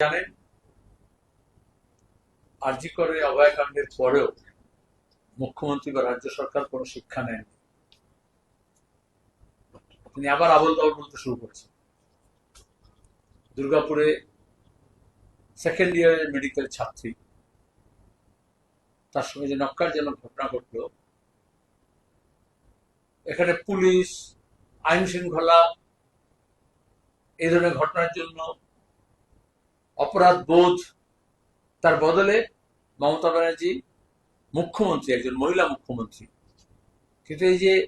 জানেন? আরজি করে অভয়াকাণ্ডের পরেও মুখ্যমন্ত্রী বা রাজ্য সরকার কোনো শিক্ষা নেন তিনি আবার আবল তাবল বলতে শুরু করছেন। দুর্গাপুরে সেকেন্ড ইয়ারের মেডিকেল ছাত্রী, তার সঙ্গে যে নক্কারজনক ঘটনা ঘটলো, এখানে পুলিশ আইন শৃঙ্খলা এই ধরনের ঘটনার জন্য অপরাধ বোধ তার বদলে মমতা ব্যানার্জি মুখ্যমন্ত্রী, একজন মহিলা মুখ্যমন্ত্রী। কিন্তু এই যে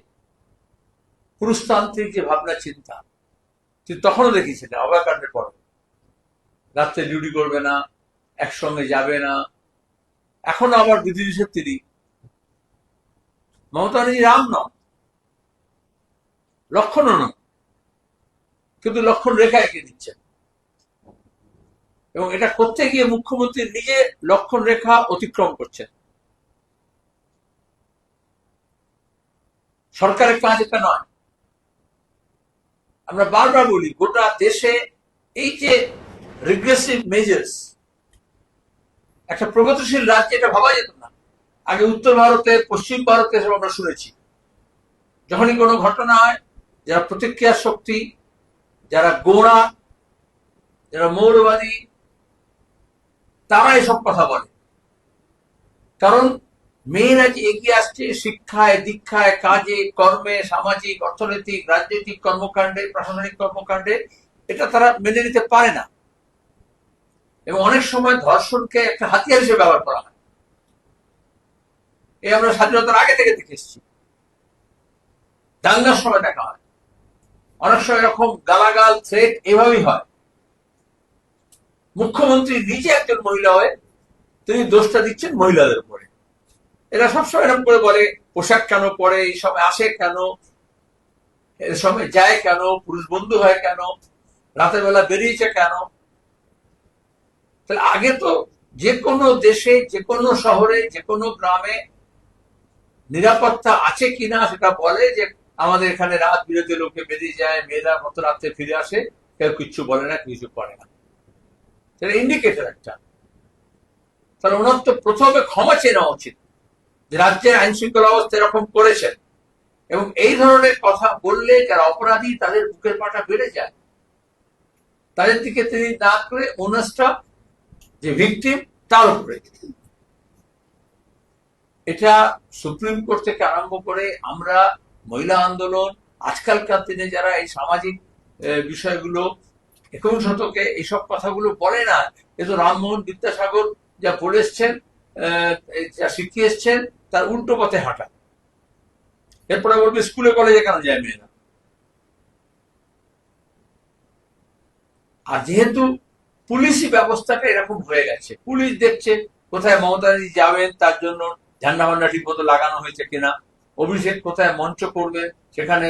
পুরুষতান্ত্রিক যে ভাবনা, চিন্তা তুই তখনও দেখিয়েছিলেন অভয়কাণ্ডের পর রাত্রে ডিউটি করবে না, একসঙ্গে যাবে না। এখন আবার বিধি নিষেধ তিনি। মমতা ব্যানার্জি রাম নন। লক্ষণও নন। কিন্তু লক্ষণ রেখা এঁকে দিচ্ছেন। এবং এটা করতে গিয়ে মুখ্যমন্ত্রী নিজে লক্ষণ রেখা অতিক্রম করছেন। সরকারের কাজ এটা নয়। আমরা বারবার বলি, গোটা দেশে এই যে রিগ্রেসিভ মেজার্স একটা প্রগতিশীল রাজ্যে এটা ভাবা যেত না। আগে উত্তর ভারতে, পশ্চিম ভারতে এসব আমরা শুনেছি। যখনই কোনো ঘটনা হয়, যারা প্রতিক্রিয়া শক্তি, যারা গোড়া, যারা মৌলবাদী তারা এসব কথা বলে। কারণ মেয়েরা যে এগিয়ে আসছে, শিক্ষায়, দীক্ষায়, কাজে, কর্মে, সামাজিক, অর্থনৈতিক, রাজনৈতিক কর্মকাণ্ডে, প্রশাসনিক কর্মকাণ্ডে, এটা তারা মেনে নিতে পারে না। এবং অনেক সময় ধর্ষণকে একটা হাতিয়ার হিসেবে ব্যবহার করা হয়। এই আমরা স্বাধীনতার আগে থেকে দেখে এসেছি। দাঙ্গার সময় দেখা হয়। অনেক সময় এরকম গালাগাল থ্রেট এভাবেই হয়। মুখ্যমন্ত্রী নিজে একজন মহিলা হয়ে তিনি দোষটা দিচ্ছেন মহিলাদের উপরে। এরা সবসময় এরকম করে বলে, পোশাক কেন পরে, এই সময় আসে কেন এর সময় যায় কেন, পুরুষ বন্ধু হয় কেন, রাতের বেলা বেরিয়েছে কেন। তাহলে আগে তো যে কোনো দেশে, যে কোনো শহরে, যে কোনো গ্রামে নিরাপত্তা আছে কিনা সেটা বলে যে আমাদের এখানে রাত বিরতি লোকে বেরিয়ে যায়, মেয়েরা মতো রাত্রে ফিরে আসে, কেউ কিচ্ছু বলে না কিছু করে না। সেটা ইন্ডিকেটর একটা। তাহলে ওনার তো প্রথমে ক্ষমা চেয়ে নেওয়া উচিত যে রাজ্যের আইন শৃঙ্খলা অবস্থা এরকম করেছেন এবং এই ধরনের কথা বললে যারা অপরাধী, তাদের বুকের পাটা বেড়ে যায়। তাদের দিকে তিনি না করে ওনাসটা যে ভিকটিম তার উপরে এটা সুপ্রিম কোর্ট থেকে আরম্ভ করে আমরা মহিলা আন্দোলন, আজকালকার দিনে যারা এই সামাজিক বিষয়গুলো একবিংশ শতকে এইসব কথাগুলো বলে না। এ তো রামমোহন বিদ্যাসাগর যা বলে এসছেন যা শিখিয়ে এসছেন, তার উল্টো পথে হাঁটা। এরপরে বলবে স্কুলে কলেজে কেন যায় মেয়েরা? আর যেহেতু পুলিশি ব্যবস্থাটা এরকম হয়ে গেছে, পুলিশ দেখছে কোথায় মমতা ব্যানার্জি যাবেন, তার জন্য ঝান্ডা মান্ডা ঠিক মতো লাগানো হয়েছে কিনা, অভিষেক কোথায় মঞ্চ করবে, সেখানে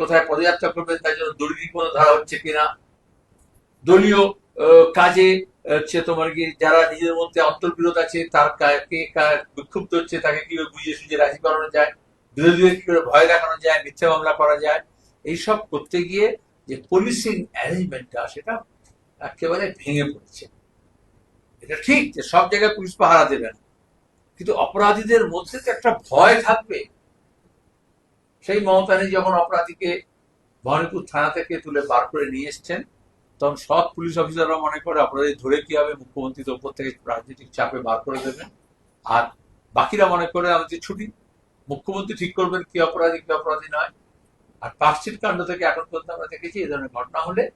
কোথায় পদযাত্রা করবে, তার জন্য দড়ি ঠিক মতো ধরা হচ্ছে কিনা দলীয় কাজে হচ্ছে তোমার কি যারা নিজের মধ্যে অন্তর্বিরোধ আছে, তার কে বিক্ষুব্ধ হচ্ছে, তাকে কীভাবে বুঝিয়ে সুঝিয়ে রাজি করানো যায় বিরোধীদের কি করে ভয় দেখানো যায়, মিথ্যা মামলা করা যায়, এইসব করতে গিয়ে যে পুলিশিং অ্যারেঞ্জমেন্টটা সেটা একেবারে ভেঙে পড়ছে। এটা ঠিক যে সব জায়গায় পুলিশ পাহারা দেবে না। কিন্তু অপরাধীদের মধ্যে তো একটা ভয় থাকবে। সেই মমতানি যখন অপরাধীকে ভবানীপুর থানা থেকে তুলে বার করে নিয়ে এসছেন তখন সব পুলিশ অফিসাররা মনে করে অপরাধী ধরে কি হবে? মুখ্যমন্ত্রী তো উপর থেকে রাজনৈতিক চাপে বার করে দেবেন। আর বাকিরা মনে করে আমাদের ছুটি, মুখ্যমন্ত্রী ঠিক করবেন কি অপরাধী কি অপরাধী নয়। আর পার্কশিট কাণ্ড থেকে এখন পর্যন্ত আমরা দেখেছি এই ধরনের ঘটনা হলে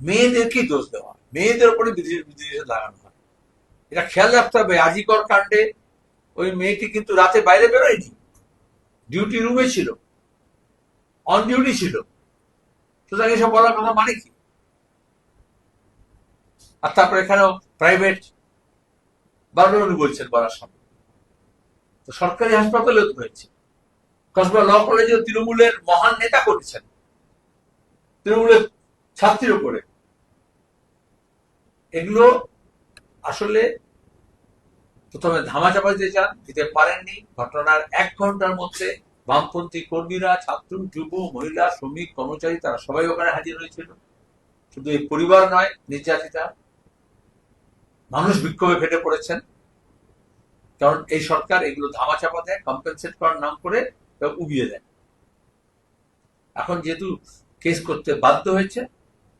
মেয়েদেরকেই দোষ দেওয়া হয়। মেয়েদের উপরে বিধি নিষেধ লাগানো হয়। এটা খেয়াল রাখতে হবে, আজিকর কাণ্ডে ওই মেয়েটি কিন্তু রাতে বাইরে বেরোয়নি। ডিউটি রুমে ছিল। অন ডিউটি ছিল। সুতরাং এসব বলার কথা মানে কি? আর তারপর এখানেও প্রাইভেট বারবার বলছেন বলার সময়। তো সরকারি হাসপাতালেও তো হয়েছে। কসবা ল কলেজেও তৃণমূলের মহান নেতা করেছেন। তৃণমূলের ছাত্রীর উপরে। এগুলো আসলে প্রথমে ধামাচাপা দিতে চান, দিতে পারেননি। ঘটনার এক ঘণ্টার মধ্যে বামপন্থী কর্মীরা, ছাত্র, যুব, মহিলা, শ্রমিক, কর্মচারী, তারা সবাই ওখানে হাজির হয়েছিল। শুধু এই পরিবার নয়, নির্যাতিতা। মানুষ বিক্ষোভে ফেটে পড়েছেন। কারণ এই সরকার এগুলো ধামাচাপা দেয় কম্পেনসেট করার নাম করে উবিয়ে দেয়। এখন যেহেতু কেস করতে বাধ্য হয়েছে,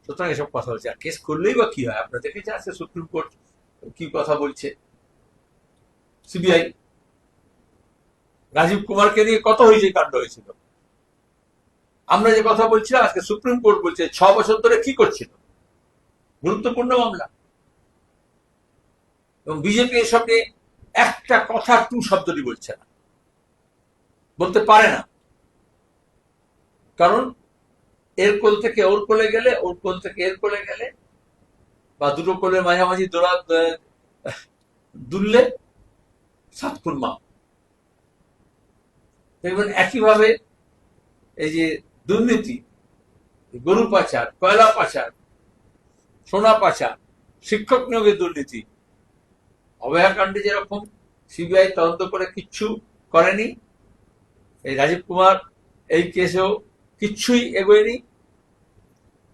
সুতরাং এসব কথা হচ্ছে আর কেস করলেই বা কি হয়? আপনারা দেখেছেন আজকে সুপ্রিম কোর্ট কি কথা বলছে? সিবিআই রাজীব কুমারকে নিয়ে কত হয়েছে কাণ্ড হয়েছিল? আমরা যে কথা বলছিলাম, আজকে সুপ্রিম কোর্ট বলছে ছ বছর ধরে কি করছিল? গুরুত্বপূর্ণ মামলা। এবং বিজেপি এসব নিয়ে একটা কথা টু শব্দটি বলছে না। বলতে পারে না। কারণ এর কোল থেকে ওর কোলে গেলে, ওর কোল থেকে এর কোলে গেলে, বা দুটো কোলের মাঝামাঝি দোলা দুললে সাত খুন মা দেখবেন একইভাবে এই যে দুর্নীতি, গরু পাচার, কয়লা পাচার, সোনা পাচার, শিক্ষক নিয়োগের দুর্নীতি অভয়াকাণ্ডে যেরকম সিবিআই তদন্ত করে কিচ্ছু করেনি, এই রাজীব কুমার এই কেসেও কিচ্ছুই এগোয়নি,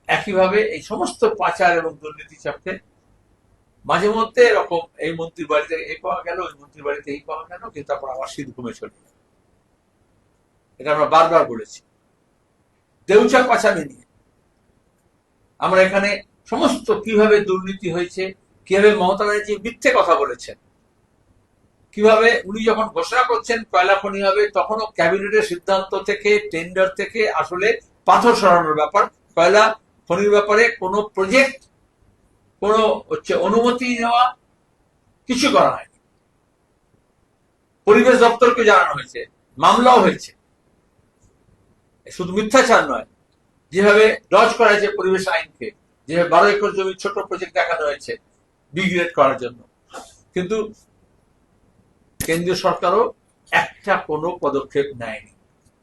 একইভাবে এই সমস্ত পাচার এবং দুর্নীতি চাপতে মাঝে মধ্যে এরকম এই মন্ত্রীর বাড়িতে এই পাওয়া গেল, ওই মন্ত্রীর বাড়িতে এই পাওয়া গেল, কিন্তু তারপর আবার শীত ঘুমে চলে গেল। এটা আমরা বারবার বলেছি। দেউচা পাচামি নিয়ে। আমরা এখানে সমস্ত কীভাবে দুর্নীতি হয়েছে, কীভাবে মমতা ব্যানার্জি মিথ্যে কথা বলেছেন, কীভাবে উনি যখন ঘোষণা করছেন কয়লা খনি হবে, তখনও ক্যাবিনেটের সিদ্ধান্ত থেকে টেন্ডার থেকে আসলে পাথর সরানোর ব্যাপার, কয়লা খনির ব্যাপারে কোনো প্রজেক্ট কোনো হচ্ছে অনুমতি নেওয়া কিছু করা হয়নি। পরিবেশ দপ্তরকে জানানো হয়েছে, মামলাও হয়েছে। শুধু মিথ্যাচার নয়, যেভাবে ডজ করা হয়েছে পরিবেশ আইনকে, যেভাবে বারো একর জমি ছোট প্রজেক্ট দেখানো হয়েছে বিগ্রেড করার জন্য। কিন্তু কেন্দ্রীয় সরকারও একটা কোনো পদক্ষেপ নেয়নি।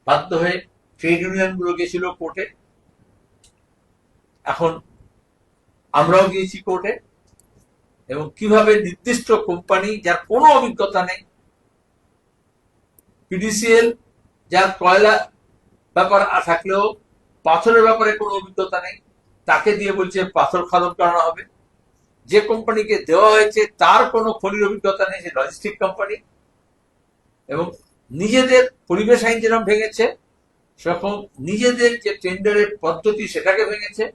বাধ্য হয়ে ট্রেড ইউনিয়নগুলো গেছিল কোর্টে। এখন আমরাও গিয়েছি কোর্টে। এবং কীভাবে নির্দিষ্ট কোম্পানি যার কোনো অভিজ্ঞতা নেই পিডিসিএল যার কয়লা ব্যাপার থাকলেও পাথরের ব্যাপারে কোনো অভিজ্ঞতা নেই। তাকে দিয়ে বলছে পাথর খাদন করানো হবে। যে কোম্পানিকে দেওয়া হয়েছে তার কোনো খনির অভিজ্ঞতা নেই, সে লজিস্টিক কোম্পানি এবং নিজেদের পরিবেশ আইন যেরকম ভেঙেছে, সেরকম নিজেদের যে টেন্ডারের পদ্ধতি সেটাকে ভেঙেছে।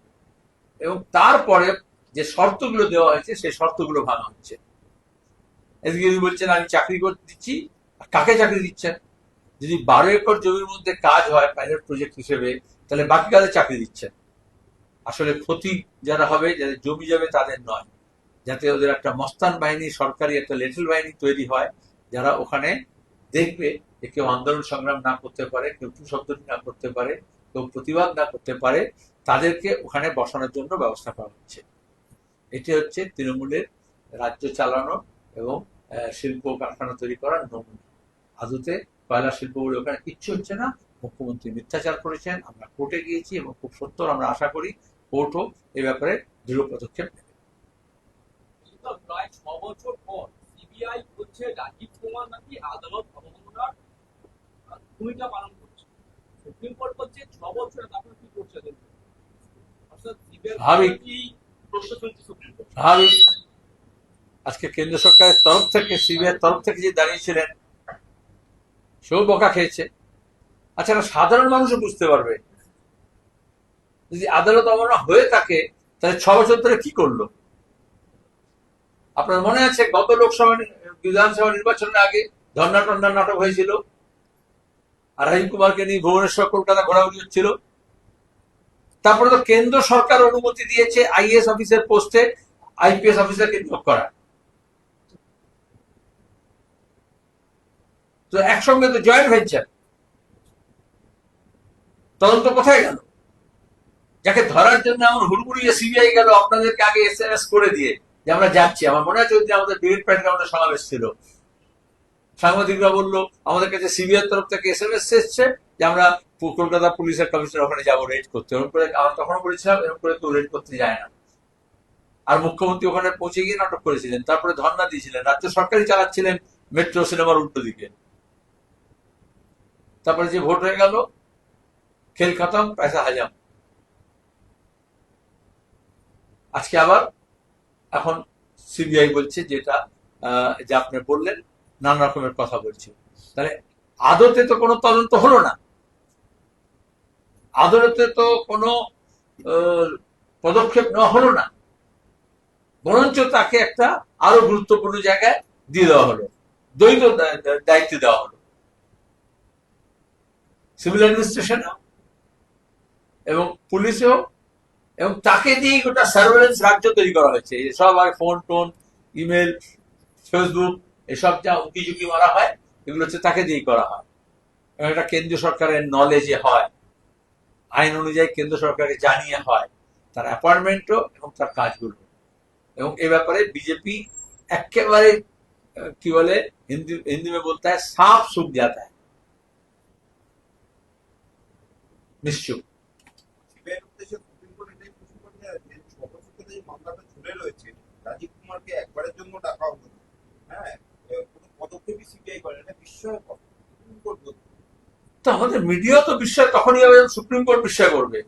এবং তারপরে যে শর্তগুলো দেওয়া হয়েছে, সেই শর্তগুলো ভাঙা হচ্ছে। এদিকে বলছেন, আমি চাকরি করতে দিচ্ছি। কাকে চাকরি দিচ্ছেন? যদি বারো একর জমির মধ্যে কাজ হয় পাইলট প্রজেক্ট হিসেবে, তাহলে বাকি কাজে চাকরি দিচ্ছেন। আসলে ক্ষতি যারা হবে, যাদের জমি যাবে, তাদের নয়। যাতে ওদের একটা মস্তান বাহিনী, সরকারি একটা লিটল বাহিনী তৈরি হয়, যারা ওখানে দেখবে যে কেউ আন্দোলন সংগ্রাম না করতে পারে, কেউ শব্দটি না করতে পারে, কেউ প্রতিবাদ না করতে পারে, তাদেরকে ওখানে বসানোর জন্য ব্যবস্থা করা হচ্ছে। এটি হচ্ছে তৃণমূলের রাজ্য চালানো এবং শিল্প কারখানা তৈরি করার নমুনা। আদতে কয়লা শিল্প বলে ওখানে কিচ্ছু হচ্ছে না। মুখ্যমন্ত্রী মিথ্যাচার করেছেন আমরা কোর্টে গিয়েছি এবং খুব সত্তর আমরা আশা করি কোর্ট কোর্টও এ ব্যাপারে দৃঢ় পদক্ষেপ নেবে। প্রায় ছ বছর পর সিবিআই বলছে রাজীব কুমার নাকি আদালত অবমাননার ভূমিকা পালন করছে। সুপ্রিম কোর্ট বলছে ছ বছরে আপনার কি করছে অর্থাৎ CBI কি প্রশ্ন সুপ্রিম কোর্ট? স্বাভাবিক আজকে কেন্দ্র সরকারের তরফ থেকে সিবিআই তরফ থেকে যে দাঁড়িয়েছিলেন সেও বকা খেয়েছে। আচ্ছা সাধারণ মানুষও বুঝতে পারবে। যদি আদালত অবমাননা হয়ে থাকে, তাহলে ছ বছর ধরে কি করল? আপনার মনে আছে, গত লোকসভা বিধানসভা নির্বাচনের আগে ধর্না টন্ডা নাটক হয়েছিল? আর রাজীব কুমারকে নিয়ে ভুবনেশ্বর, কলকাতা ঘোরাঘুরি হচ্ছিল? তারপরে তো কেন্দ্র সরকার অনুমতি দিয়েছে আইএস অফিসের পোস্টে আইপিএস অফিসারকে নিয়োগ করা। তো একসঙ্গে তো জয়েন্ট ভেঞ্চার তদন্ত কোথায় গেল? যাকে ধরার জন্য এমন হুড়মুড়িয়ে সিবিআই গেল, আপনাদেরকে আগে এস এম এস করে দিয়ে যে আমরা যাচ্ছি। আমার মনে আছে দিন আমাদের ব্রিগেড প্যারেড আমাদের সমাবেশ ছিল। সাংবাদিকরা বলল, আমাদের কাছে সিবিআই তরফ থেকে এস এম এস এসছে যে আমরা কলকাতা পুলিশের কমিশনার ওখানে যাব রেড করতে। এরকম করে আমরা তখনও বলেছিলাম, এরকম করে তো রেড করতে যায় না। আর মুখ্যমন্ত্রী ওখানে পৌঁছে গিয়ে নাটক করেছিলেন, তারপরে ধর্ণা দিয়েছিলেন। রাজ্য সরকারই চালাচ্ছিলেন মেট্রো সিনেমার উল্টো দিকে। তারপরে যে ভোট হয়ে গেল, খেল খতম, পয়সা হাজাম। আজকে আবার, এখন সিবিআই বলছে যেটা যে আপনি বললেন, নানা রকমের কথা বলছে। তাহলে আদতে তো কোনো তদন্ত হলো না। আদালতে তো কোনো পদক্ষেপ নেওয়া হলো না। বরঞ্চ তাকে একটা আরও গুরুত্বপূর্ণ জায়গায় দিয়ে দেওয়া হলো। দ্বৈত দায়িত্ব দেওয়া হলো। সিভিল অ্যাডমিনিস্ট্রেশন এবং পুলিশেও এবং তাকে দিয়ে গোটা সার্ভেলেন্স রাজ্য তৈরি করা হয়েছে। এসব আর ফোন টোন ইমেল ফেসবুক এসব যা উঁকি ঝুঁকি মারা হয়, এগুলো হচ্ছে তাকে দিয়েই করা হয়। এবং এটা কেন্দ্রীয় সরকারের নলেজে হয়, আইন অনুযায়ী কেন্দ্র সরকারকে জানিয়ে হয়, তার অ্যাপয়েন্টমেন্টও এবং তার কাজগুলো। এবং এ ব্যাপারে বিজেপি একেবারে কি বলে, হিন্দি হিন্দি মে বলতে হয়, সাফ সুখ জাতা সিবিআই করে না। এটা বিস্ময়কর সুপ্রিম কোর্ট বলছে। তো আমাদের মিডিয়া তো বিশ্বাস তখনই হবে যখন সুপ্রিম কোর্ট বিশ্বাস করবে।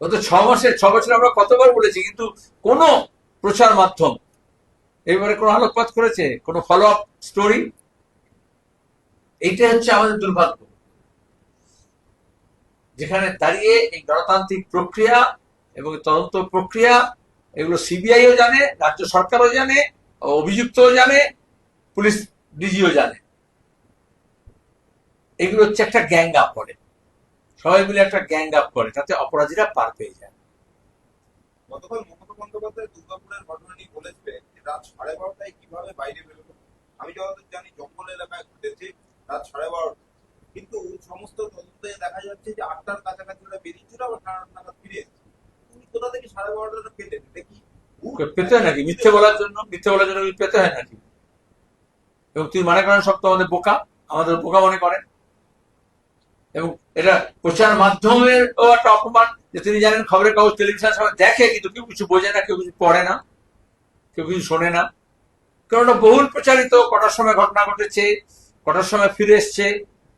গত ছ মাসে ছ বছর আমরা কতবার বলেছি কিন্তু কোনো প্রচার মাধ্যম এবারে কোনো আলোকপাত করেছে? কোনো ফলো আপ স্টোরি এইটাই হচ্ছে আমাদের দুর্ভাগ্য। যেখানে দাঁড়িয়ে এই গণতান্ত্রিক প্রক্রিয়া এবং তদন্ত প্রক্রিয়া, এগুলো সিবিআইও জানে, রাজ্য সরকারও জানে, অভিযুক্তও জানে, পুলিশ ডিজিও জানে। এগুলো হচ্ছে একটা গ্যাং আপ করে। সবাই মিলে একটা গ্যাং আপ করে, তাতে অপরাধীরা পার পেয়ে যায়। বন্দ্যোপাধ্যায় দুর্গাপুরের ঘটনা নিয়ে বলেছিলেন যে সাড়ে বারোটায় কীভাবে বাইরে আমি যতদূর জানি, জঙ্গল এলাকায় ঘটেছে রাত সাড়ে বারোটা কিন্তু সমস্ত তদন্তে দেখা যাচ্ছে যে আটটার কাছাকাছি ওরা বেরিয়েছিল আবার সাড়ে নাগাদ ফিরে এসেছে। তুমি কোথা থেকে সাড়ে বারোটা পেলেন এটা পেতে হয় নাকি? মিথ্যে বলার জন্য মিথ্যে বলার জন্য পেতে হয় নাকি? এবং তুই মনে করেন সব তো আমাদের বোকা? আমাদের বোকা মনে করেন এবং এটা প্রচার মাধ্যমের একটা অপমান যে তিনি জানেন খবরের কাগজ টেলিভিশন সবাই দেখে, কিন্তু কেউ কিছু বোঝে না, কেউ কিছু পড়ে না, কেউ কিছু শোনে না। কারণ বহুল প্রচারিত, কটার সময় ঘটনা ঘটেছে, কটার সময় ফিরে এসছে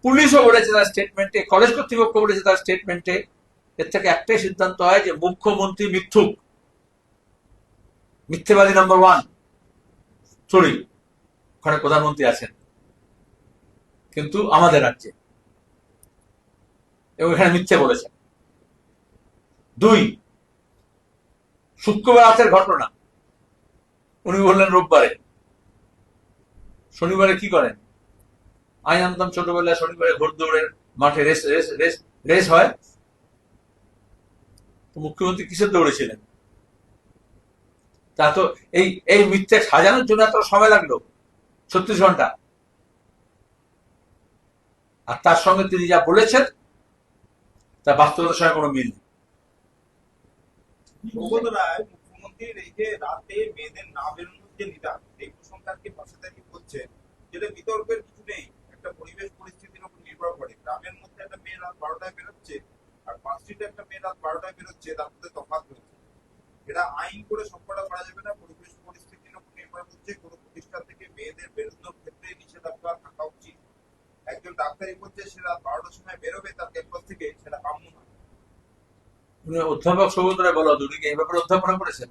পুলিশও বলেছে তার স্টেটমেন্টে কলেজ কর্তৃপক্ষ বলেছে তার স্টেটমেন্টে এর থেকে একটাই সিদ্ধান্ত হয় যে মুখ্যমন্ত্রী মিথ্যুক। মিথ্যেবাদী নাম্বার ওয়ান সরি ওখানে প্রধানমন্ত্রী আছেন। কিন্তু আমাদের রাজ্যে। এবং এখানে মিথ্যে বলেছেন দুই, শুক্রবার রাতের ঘটনা। উনি বললেন রোববারে। শনিবারে কি করেন? আমি জানতাম ছোটবেলায় শনিবারে ঘোর দৌড়ের মাঠে রেস রেস রেস রেস হয়। মুখ্যমন্ত্রী কিসের দৌড়েছিলেন তা তো এই এই মিথ্যে সাজানোর জন্য এত সময় লাগল? ছত্রিশ ঘণ্টা। আর তার সঙ্গে তিনি যা বলেছেন, তা বাস্তবতার সঙ্গে কোনো মিল নেই। মুখ্যমন্ত্রীর এই যে রাতে মেয়েদের না বেরোনোর যে নিদান, এই প্রসঙ্গটাকে পাশে দাঁড়িয়ে বলছেন, যেটা বিতর্কের কিছু নেই। একটা পরিবেশ পরিস্থিতির উপর নির্ভর করে। গ্রামের মধ্যে একটা মেয়ে রাত বারোটায় বেরোচ্ছে আর পাঁচ স্ট্রিটে একটা মেয়ে রাত বারোটায় বেরোচ্ছে, তার মধ্যে তফাৎ রয়েছে। এটা আইন করে সবকটা করা যাবে না, পরিবেশ পরিস্থিতির উপর নির্ভর করছে। কোনো প্রতিষ্ঠান থেকে মেয়েদের বেরোনোর ক্ষেত্রে নিষেধাজ্ঞা থাকা উচিত। একজন ডাক্তারই বলছে সে রাত বারোটার সময় বেরোবে, তার ক্যাম্পাস থেকে সেটা কাম্য নয়। অধ্যাপক সৌগত বলো কি এই ব্যাপারে অধ্যাপনা করেছেন?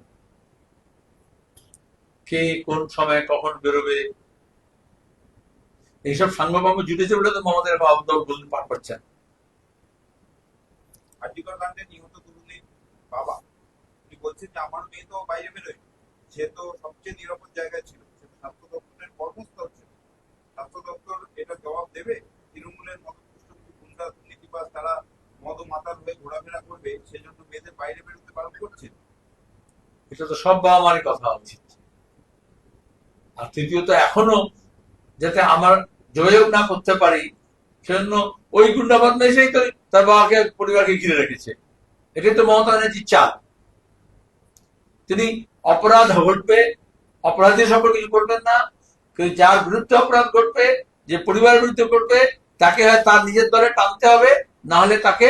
কে কোন সময় কখন বেরোবে? এইসব সাঙ্গপাঙ্গ জুটেছে বলে তো মমতা এরকম আবদার বলতে পার কাণ্ডে নিহত তরুণীর বাবা। উনি বলছেন যে আমার মেয়ে তো বাইরে বেরোয়। সে তো সবচেয়ে নিরাপদ জায়গায় ছিল। সে তো স্বাস্থ্য দপ্তরের কর্মস্থল ছিল। স্বাস্থ্য দপ্তর এটা জবাব দেবে? তৃণমূলের মতপুষ্ট গুন্ডা দুর্নীতিবাজ তারা মদ মাতাল হয়ে ঘোরাফেরা করবে সেজন্য মেয়েদের বাইরে বেরোতে বারণ করছে? এটা তো সব বাবা মারই কথা উচিত আর তৃতীয়ত এখনও যাতে আমার যোগাযোগ না করতে পারি, সেজন্য ওই গুন্ডা বদমাইশেই তো তার বাবাকে, পরিবারকে ঘিরে রেখেছে। এটাই তো মমতা ব্যানার্জির চাল। তিনি অপরাধ ঘটবে অপরাধীর সম্পর্কে কিছু করবেন না, কিন্তু যার বিরুদ্ধে অপরাধ ঘটবে, যে পরিবারের বিরুদ্ধে ঘটবে, তাকে হয় তার নিজের দলে টানতে হবে, না হলে তাকে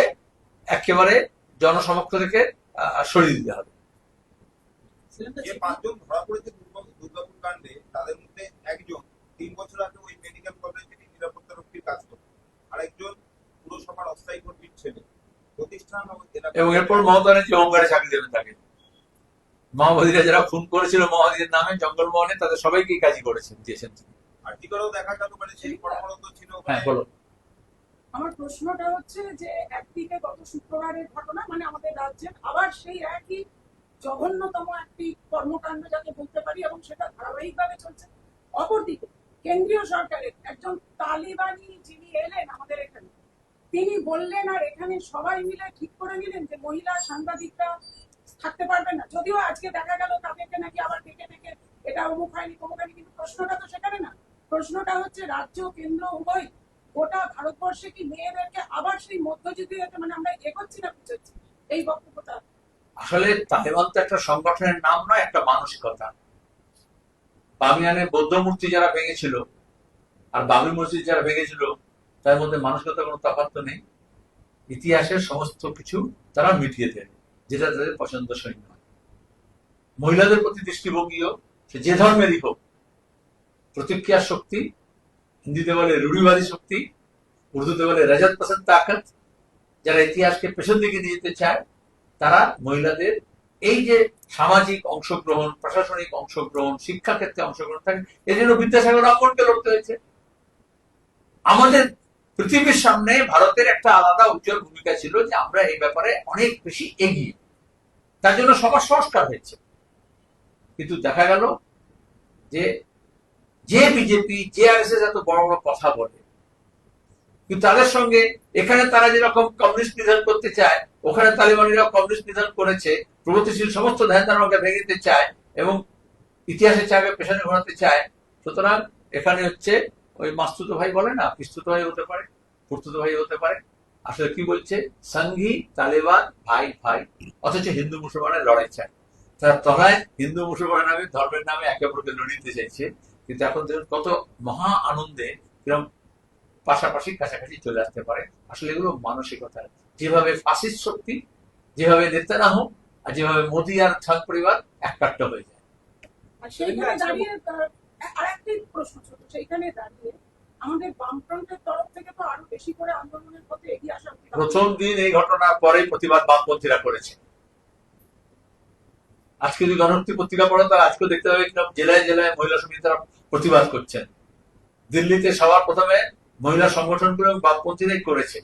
একেবারে জনসমক্ষ থেকে সরিয়ে দিতে হবে। পাঁচজন ধরা পড়েছে দুর্গাপুর কাণ্ডে তাদের মধ্যে একজন তিন বছর আগে ওই মেডিকেল কলেজে নিরাপত্তা রক্ষীর কাজ করত আরেকজন পুরসভার অস্থায়ী কর্মীর ছেলে। প্রতিষ্ঠান এবং এরপর মমতা ব্যানার্জি হোমগার্ডে চাকরি দেবেন তাকে। মাওবাদীরা যারা খুন করেছিল মাওবাদীদের নামে জঙ্গলমহলে তাদের সবাইকে কাজই করেছেন দিয়েছেন তিনি। আর দেখা গেল মানে সেই কর্মরত ছিল হ্যাঁ বলো। আমার প্রশ্নটা হচ্ছে যে একদিকে গত শুক্রবারের ঘটনা মানে আমাদের রাজ্যে আবার সেই একই জঘন্যতম একটি কর্মকাণ্ড যাকে বলতে পারি এবং সেটা ধারাবাহিকভাবে চলছে। অপরদিকে কেন্দ্রীয় সরকারের একজন তালিবানি যিনি এলেন আমাদের এখানে, তিনি বললেন আর এখানে সবাই মিলে ঠিক করে নিলেন যে মহিলা সাংবাদিকরা থাকতে পারবেন না। যদিও আজকে দেখা গেল তাদেরকে নাকি আবার ডেকে ডেকে, এটা অমুক হয়নি তমুক হয়নি, কিন্তু প্রশ্নটা তো সেখানে না। প্রশ্নটা হচ্ছে রাজ্য, কেন্দ্র, উভয়, গোটা ভারতবর্ষে কি মেয়েদেরকে আবার সেই মধ্যযুগীয় মানে আমরা এগোচ্ছি না পিছোচ্ছি? এই বক্তব্যটা। আসলে তালেবান তো একটা সংগঠনের নাম নয়, একটা মানসিকতা। বামিয়ানে বৌদ্ধ মূর্তি যারা ভেঙেছিল আর বাবরি মসজিদ যারা ভেঙেছিল, তার মধ্যে মানসিকতা কোনো তফাৎ নেই। ইতিহাসের সমস্ত কিছু তারা মিটিয়ে দেবে যেটা তাদের পছন্দসই নয় মহিলাদের প্রতি দৃষ্টিভঙ্গিও, সে যে ধর্মেরই হোক প্রতিক্রিয়ার শক্তি, হিন্দিতে বলে রুড়িবাদী শক্তি, উর্দুতে বলে রাজাত পছন্দ তাকত, যারা ইতিহাসকে পেছন দিকে নিয়ে যেতে চায়, তারা মহিলাদের এই যে সামাজিক অংশগ্রহণ, প্রশাসনিক অংশগ্রহণ শিক্ষা ক্ষেত্রে অংশগ্রহণ থাকে এই জন্য বিদ্যাসাগর রামনকে লড়তে হয়েছে। আমাদের পৃথিবীর সামনে ভারতের একটা আলাদা উজ্জ্বল ভূমিকা ছিল যে আমরা এই ব্যাপারে অনেক বেশি এগিয়ে। তার জন্য সবার সংস্কার হয়েছে। কিন্তু দেখা গেল যে যে বিজেপি, যে আর এত বড় বড় কথা বলে কিন্তু তাদের সঙ্গে এখানে তারা যেরকম কমিউনিস্ট নিধন করতে চায়, ওখানে তালিবানিরা কমিউনিস্ট নিধন করেছে, প্রগতিশীল সমস্ত ধ্যান ধারণাকে ভেঙে দিতে চায় এবং ইতিহাসের চাপে পেছনে ঘোরাতে চায়। সুতরাং এখানে হচ্ছে ওই মাস্তুত ভাই বলে না, পিস্তুত ভাই হতে পারে ফুর্তুত ভাই হতে পারে। আসলে কি বলছে? সঙ্গী, তালেবান, ভাই ভাই, অথচ হিন্দু মুসলমানের লড়াই চায়। তারা তলায় হিন্দু মুসলমান নামে, ধর্মের নামে একে অপরকে লড়িতে চাইছে। কিন্তু এখন কত মহা আনন্দে কিরম পাশাপাশি কাছাকাছি চলে আসতে পারে। আসলে এগুলো মানসিকতা। যেভাবে ফাঁসির শক্তি যেভাবে নেতারাহ আর যেভাবে মোদী আর ছাদ পরিবার এককাট্ট হয়ে যায়। আর সেইখানে দাঁড়িয়ে আর একটি প্রশ্ন ছোট সেইখানে দাঁড়িয়ে আমাদের বামফ্রন্টের তরফ থেকে তো আরও বেশি করে আন্দোলনের পথে এগিয়ে আসা প্রথম দিন এই ঘটনার পরে প্রতিবাদ বামপন্থীরা করেছে। আজকে যদি পত্রিকা পড়েন তারা আজকেও দেখতে পাবে জেলায় জেলায় মহিলা সমিতি তারা প্রতিবাদ করছেন। দিল্লিতে সবার প্রথমে মহিলা সংগঠনগুলো বামপন্থীরাই করেছে।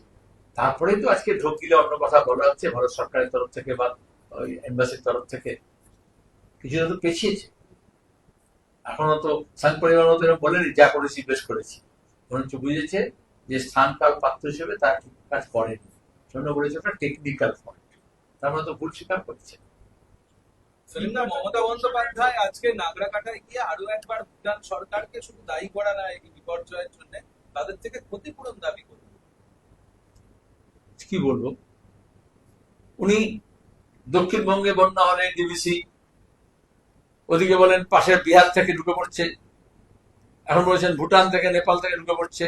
তারপরেই তো আজকে ঢোক গিলে অন্য কথা বলা হচ্ছে, ভারত সরকারের তরফ থেকে বা ওই এম্বাসির তরফ থেকে। কিছুটা তো পেছিয়েছে। এখনও তো সাং পরিবার মতো বলেনি, যা করেছি বেশ করেছি। বরঞ্চ বুঝেছে যে স্থান কাল পাত্র হিসেবে তার কাজ করেনি। জন্য বলেছে ওটা টেকনিক্যাল ফল্ট তার মানে তো ভুল স্বীকার করছে। মমতা বন্দ্যোপাধ্যায় আজকে নাগরাকাটায় গিয়ে আরও একবার ভুটান সরকারকে শুধু দায়ী করা না এই বিপর্যয়ের জন্য তাদের থেকে ক্ষতিপূরণ দাবি করবে। কি বলব? উনি দক্ষিণবঙ্গে বন্যা হলে ডিবিসি, ওদিকে বলেন পাশের বিহার থেকে ঢুকে পড়ছে, এখন বলেছেন ভুটান থেকে, নেপাল থেকে ঢুকে পড়ছে।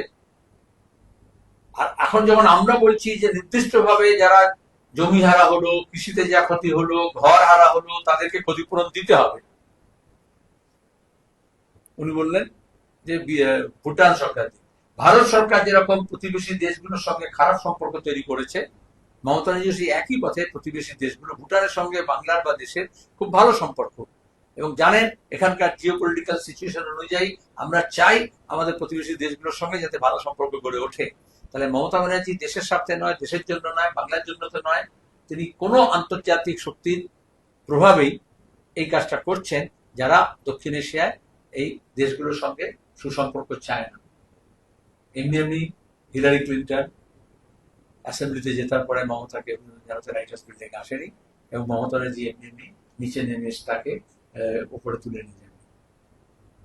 আর এখন যখন আমরা বলছি যে নির্দিষ্টভাবে যারা জমি হারা হলো, কৃষিতে যা ক্ষতি হলো, ঘর হারা হলো, তাদেরকে ক্ষতিপূরণ দিতে হবে। উনি বললেন যে ভুটান সরকার। ভারত সরকার যেরকম প্রতিবেশী দেশগুলোর সঙ্গে খারাপ সম্পর্ক তৈরি করেছে, মমতা ব্যানার্জি সেই একই পথে প্রতিবেশী দেশগুলো, ভুটানের সঙ্গে বাংলার বা দেশের খুব ভালো সম্পর্ক। এবং জানেন, এখানকার জিও পলিটিক্যাল সিচুয়েশন অনুযায়ী আমরা চাই আমাদের প্রতিবেশী দেশগুলোর সঙ্গে যাতে ভালো সম্পর্ক গড়ে ওঠে। তাহলে মমতা ব্যানার্জি দেশের স্বার্থে নয়, দেশের জন্য নয়, বাংলার জন্য তো নয়, তিনি কোনো আন্তর্জাতিক শক্তির প্রভাবেই এই কাজটা করছেন, যারা দক্ষিণ এশিয়ায় এই দেশগুলোর সঙ্গে সুসম্পর্ক চায় না। এমনি এমনি হিলারি ক্লিন্টন অ্যাসেম্বলিতে জেতার পরে মমতাকে অভিনন্দন জানাতে রাইট হসপিটাল থেকে আসেনি এবং মমতা ব্যানার্জি এমনি এমনি নিচে নেমে এসে তাকে উপরে তুলে নিয়ে যান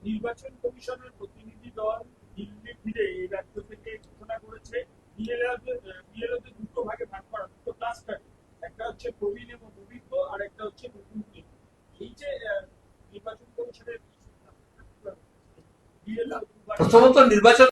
নির্বাচন কমিশনের প্রতিনিধি দল দিল্লি ফিরে এই রাজ্য থেকে ঘোষণা করেছে বিএলওদের দুটো ভাগে ভাগ করা দুটো ক্লাস্টার একটা হচ্ছে প্রবীণ এবং অভিজ্ঞ আর একটা হচ্ছে এই যে নির্বাচন কমিশনের প্রথমত নির্বাচন